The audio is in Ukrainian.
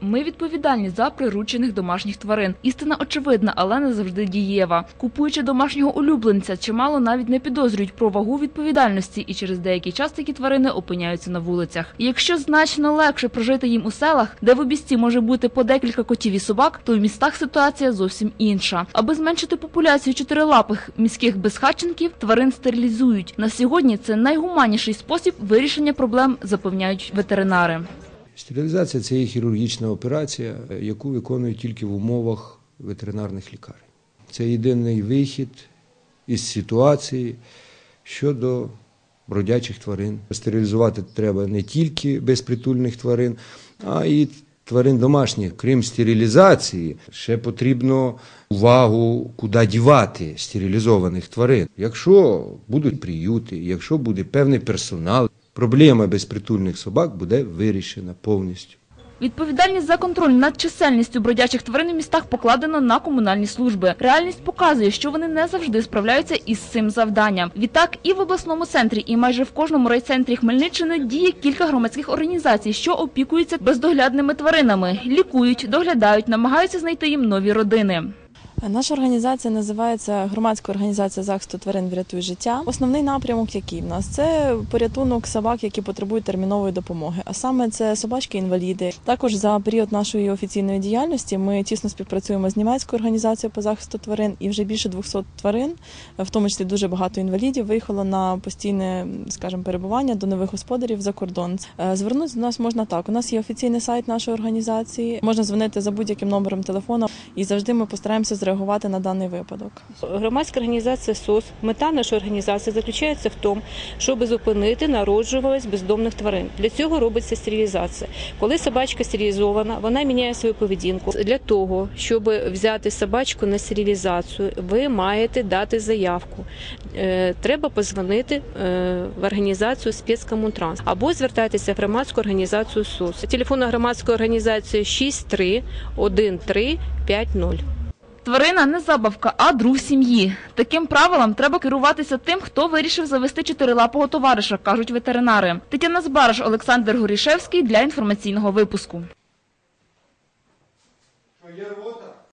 Ми відповідальні за приручених домашніх тварин. Істина очевидна, але не завжди дієва. Купуючи домашнього улюбленця, чимало навіть не підозрюють про вагу відповідальності, і через деякий час такі тварини опиняються на вулицях. Якщо значно легше прожити їм у селах, де в обісті може бути по декілька котів і собак, то в містах ситуація зовсім інша. Аби зменшити популяцію чотирилапих міських безхатченків, тварин стерилізують. На сьогодні це найгуманніший спосіб вирішення проблем, запевняють ветеринари. Стерилізація це є хірургічна операція, яку виконують тільки в умовах ветеринарних лікарень. Це єдиний вихід із ситуації щодо бродячих тварин. Стерилізувати треба не тільки безпритульних тварин, а й тварин домашніх. Крім стерилізації, ще потрібно увагу, куди дівати стерилізованих тварин. Якщо будуть приюти, якщо буде певний персонал, проблема безпритульних собак буде вирішена повністю. Відповідальність за контроль над чисельністю бродячих тварин у містах покладено на комунальні служби. Реальність показує, що вони не завжди справляються із цим завданням. Відтак і в обласному центрі, і майже в кожному райцентрі Хмельниччини діє кілька громадських організацій, що опікуються бездоглядними тваринами, лікують, доглядають, намагаються знайти їм нові родини. Наша організація називається громадська організація захисту тварин врятуй життя. Основний напрямок, який в нас це порятунок собак, які потребують термінової допомоги. А саме це собачки-інваліди. Також за період нашої офіційної діяльності ми тісно співпрацюємо з німецькою організацією по захисту тварин, і вже більше 200 тварин, в тому числі дуже багато інвалідів, виїхало на постійне, скажімо, перебування до нових господарів за кордон. Е, Звернутися до нас можна так. У нас є офіційний сайт нашої організації. Можна дзвонити за будь-яким номером телефону, і завжди ми постараємося зреагувати на даний випадок. Громадська організація СОС. Мета нашої організації заключається в тому, щоб зупинити народжуваність бездомних тварин. Для цього робиться стерилізація. Коли собачка стерилізована, вона міняє свою поведінку. Для того, щоб взяти собачку на стерилізацію, ви маєте дати заявку. Е, Треба позвонити е, в організацію спецкомунтранс або звертатися в громадську організацію СОС. Телефон громадської організації 63 13 50. Тварина не забавка, а друг сім'ї. Таким правилам треба керуватися тим, хто вирішив завести чотирилапого товариша, кажуть ветеринари. Тетяна Збараш, Олександр Горішевський для інформаційного випуску.